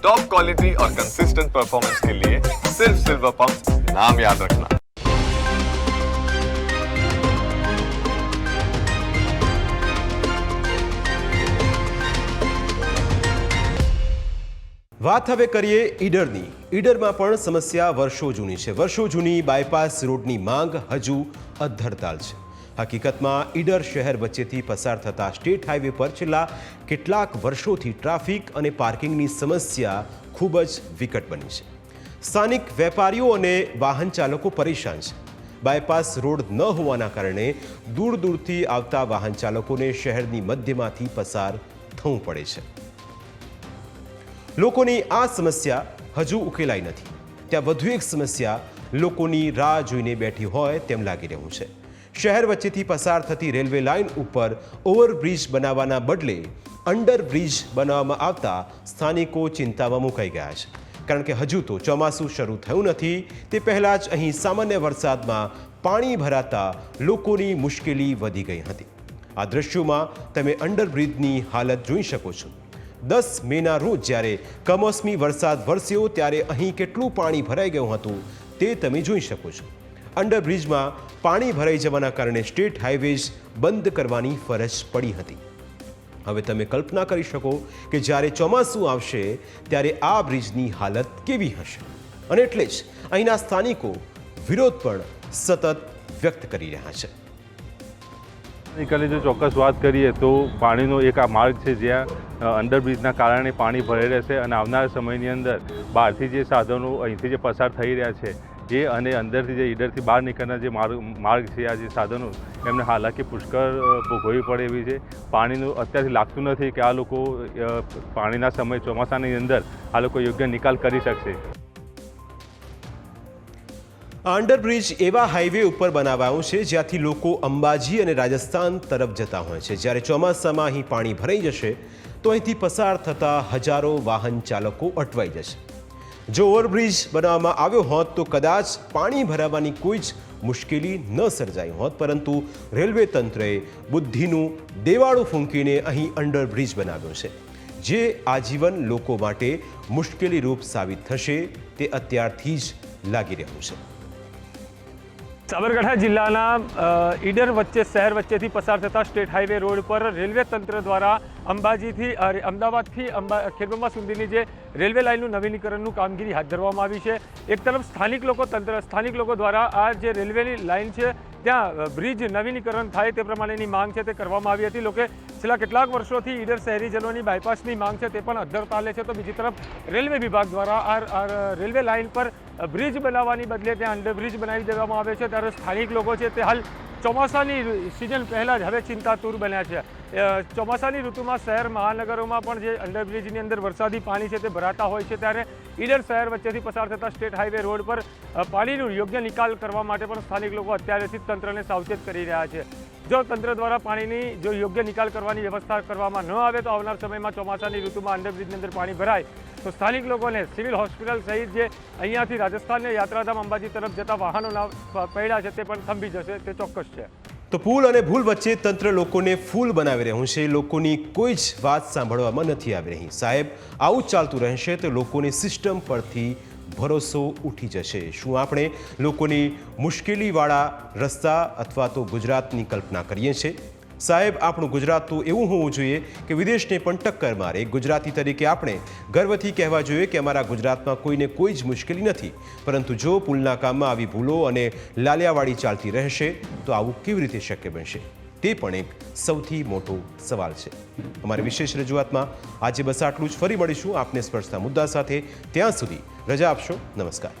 Top quality और consistent performance के लिए सिर्फ सिल्वर पंप नाम याद रखना વાત હવે કરીએ ઈડરની ઈડરમાં પણ સમસ્યા વર્ષો જૂની છે વર્ષો જૂની બાયપાસ રોડની માંગ હજુ અધ્ધરતાલ છે હકીકતમાં ઈડર શહેર વચ્ચેથી પસાર થતા સ્ટેટ હાઈવે પર છેલ્લા કેટલાક વર્ષોથી ટ્રાફિક અને પાર્કિંગની સમસ્યા ખૂબ જ વિકટ બની છે. સ્થાનિક વેપારીઓ અને વાહન ચાલકો પરેશાન છે. બાયપાસ રોડ ન હોવાના કારણે દૂર દૂરથી આવતા વાહન ચાલકોને શહેરની મધ્યમાંથી પસાર થવું પડે છે. લોકોની આ સમસ્યા હજુ ઉકેલાઈ નથી. ત્યાં વધુ એક સમસ્યા લોકોની રાહ જોઈને બેઠી હોય તેમ લાગી રહ્યું છે. શહેર વચ્ચેથી પસાર થતી રેલવે લાઇન ઉપર ઓવરબ્રિજ બનાવવાના બદલે અંડરબ્રિજ બનાવવામાં આવતા સ્થાનિકો ચિંતામાં મુકાઈ ગયા છે. કારણ કે હજુ તો ચોમાસું શરૂ થયું નથી, તે પહેલાં જ અહીં સામાન્ય વરસાદમાં પાણી ભરાતા લોકોની મુશ્કેલી વધી ગઈ હતી. આ દ્રશ્યોમાં તમે અંડરબ્રિજની હાલત જોઈ શકો છો. દસ મેના રોજ જ્યારે કમોસમી વરસાદ વરસ્યો, ત્યારે અહીં કેટલું પાણી ભરાઈ ગયું હતું તે તમે જોઈ શકો છો. અંડરબ્રિજમાં પાણી ભરાઈ જવાના કારણે સ્ટેટ હાઈવેઝ બંધ કરવાની ફરજ પડી હતી. હવે તમે કલ્પના કરી શકો કે જ્યારે ચોમાસું આવશે, ત્યારે આ બ્રિજની હાલત કેવી હશે? અને એટલે જ અહીંના સ્થાનિકો વિરોધ પણ સતત વ્યક્ત કરી રહ્યા છે. ટેકનિકલી જો ચોક્કસ વાત કરીએ તો પાણીનો એક આ માર્ગ છે જ્યાં અંડરબ્રિજના કારણે પાણી ભરાઈ રહેશે અને આવનારા સમયની અંદર બહારથી જે સાધનો અહીંથી જે પસાર થઈ રહ્યા છે એ અને અંદરથી જે ઈડરથી બહાર નીકળના જે માર્ગ માર્ગ છે, આ જે સાધનો, એમને હાલાકી પુષ્કળ ભોગવવી પડે એવી છે. પાણીનું અત્યારથી લાગતું નથી કે આ લોકો પાણીના સમય ચોમાસાની અંદર આ લોકો યોગ્ય નિકાલ કરી શકશે. આ અંડરબ્રિજ એવા હાઈવે ઉપર બનાવાયું છે, જ્યાંથી લોકો અંબાજી અને રાજસ્થાન તરફ જતા હોય છે. જ્યારે ચોમાસામાં અહીં પાણી ભરાઈ જશે, તો અહીંથી પસાર થતા હજારો વાહન ચાલકો અટવાઈ જશે. જો ઓવરબ્રિજ બનાવવામાં આવ્યો હોત તો કદાચ પાણી ભરાવાની કોઈ જ મુશ્કેલી ન સર્જાઈ હોત, પરંતુ રેલવે તંત્રએ બુદ્ધિનું દેવાળું ફૂંકીને અહીં અંડરબ્રિજ બનાવ્યો છે. જે આજીવન લોકો માટે મુશ્કેલીરૂપ સાબિત થશે તે અત્યારથી જ લાગી રહ્યું છે. સાબરકાંઠા જિલ્લાના ઈડર વચ્ચે, શહેર વચ્ચેથી પસાર થતા સ્ટેટ હાઈવે રોડ પર રેલવે તંત્ર દ્વારા અંબાજીથી અમદાવાદથી અંબા, ખેડબ્રહ્મા સુધીની જે રેલવે લાઇનનું નવીનીકરણનું કામગીરી હાથ ધરવામાં આવી છે. એક તરફ સ્થાનિક લોકો તંત્ર, સ્થાનિક લોકો દ્વારા આ જે રેલવેની લાઇન છે, ત્યાં બ્રિજ નવીનીકરણ થાય તે પ્રમાણેની માંગ છે તે કરવામાં આવી હતી. લોકે છેલ્લા કેટલાક વર્ષોથી ઈડર શહેરીજનોની બાયપાસની માંગ છે તે પણ અદ્ધર તાલે છે. તો બીજી તરફ રેલવે વિભાગ દ્વારા આ રેલવે લાઇન પર બ્રિજ બનાવવાની બદલે ત્યાં અંડરબ્રિજ બનાવી દેવામાં આવે છે. ત્યારે સ્થાનિક લોકો છે તે હાલ ચોમાસાની સિઝન પહેલાં જ હવે ચિંતાતુર બન્યા છે. ચોમાસાની ઋતુમાં શહેર મહાનગરોમાં પણ જે અંડરબ્રિજની અંદર વરસાદી પાણી છે તે ભરાતા હોય છે. ત્યારે ઈડર શહેર વચ્ચેથી પસાર થતા સ્ટેટ હાઈવે રોડ પર પાણીનો યોગ્ય નિકાલ કરવા માટે પણ સ્થાનિક લોકો અત્યારેથી જ તંત્રને સાવચેત કરી રહ્યા છે. જો તંત્ર દ્વારા પાણીની જો યોગ્ય નિકાલ કરવાની વ્યવસ્થા કરવામાં ન આવે તો આવનાર સમયમાં ચોમાસાની ઋતુમાં અંડરબ્રિજની અંદર પાણી ભરાય. તો સ્થાનિક લોકોને સિવિલ હોસ્પિટલ સહિત જે અહીંયાથી રાજસ્થાનને યાત્રાધામ અંબાજી તરફ જતા વાહનોના પૈડા છે તે પણ થંભી જશે, તે ચોક્કસ છે. તો પુલ અને ભૂલ વચ્ચે તંત્ર લોકોને ફૂલ બનાવી રહ્યું છે. લોકોની કોઈ જ વાત સાંભળવામાં નથી આવી રહી. સાહેબ, આવું ચાલતું રહેશે તો લોકોની સિસ્ટમ પરથી ભરોસો ઉઠી જશે. શું આપણે લોકોની મુશ્કેલીવાળા રસ્તા અથવા તો ગુજરાતની કલ્પના કરીએ છીએ? સાહેબ, આપણું ગુજરાત તો એવું હોવું જોઈએ કે વિદેશને પણ ટક્કર મારે. ગુજરાતી તરીકે આપણે ગર્વથી કહેવા જોઈએ કે અમારા ગુજરાતમાં કોઈને કોઈ જ મુશ્કેલી નથી. પરંતુ જો પુલના કામમાં આવી ભૂલો અને લાલિયાવાડી ચાલતી રહેશે, તો આવું કેવી રીતે શક્ય બનશે? તે પણ એક સૌથી મોટો સવાલ છે. અમારી વિશેષ રજૂઆતમાં આજે બસ આટલું જ. ફરી મળીશું આપને સ્પર્શતા મુદ્દા સાથે. ત્યાં સુધી રજા આપશો. નમસ્કાર.